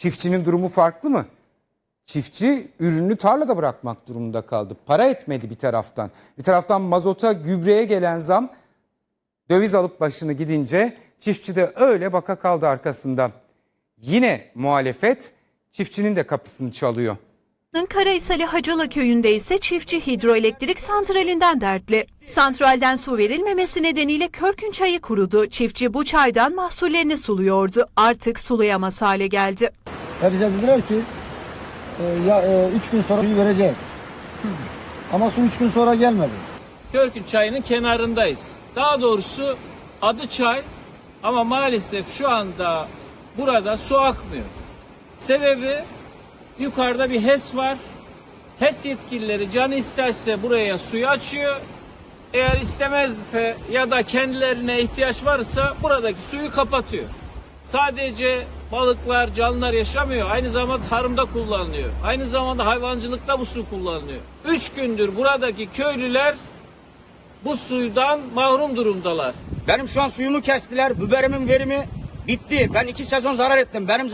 Çiftçinin durumu farklı mı? Çiftçi ürünü tarlada bırakmak durumunda kaldı. Para etmedi bir taraftan. Bir taraftan mazota, gübreye gelen zam döviz alıp başını gidince çiftçi de öyle baka kaldı arkasında. Yine muhalefet çiftçinin de kapısını çalıyor. Karahisar'ı Hacılı köyünde ise çiftçi hidroelektrik santralinden dertli. Santralden su verilmemesi nedeniyle Körkün çayı kurudu. Çiftçi bu çaydan mahsullerini suluyordu. Artık sulayamaz hale geldi. Ya bize dediler ki e, ya e, üç gün sonra suyu vereceğiz. Ama su üç gün sonra gelmedi. Körkün çayının kenarındayız. Daha doğrusu adı çay ama maalesef şu anda burada su akmıyor. Sebebi yukarıda bir HES var. HES yetkilileri canı isterse buraya suyu açıyor. Eğer istemezse ya da kendilerine ihtiyaç varsa buradaki suyu kapatıyor. Sadece balıklar, canlılar yaşamıyor. Aynı zamanda tarımda kullanılıyor. Aynı zamanda hayvancılıkta bu su kullanılıyor. Üç gündür buradaki köylüler bu suydan mahrum durumdalar. Benim şu an suyumu kestiler. Biberimin verimi bitti. Ben iki sezon zarar ettim. Benim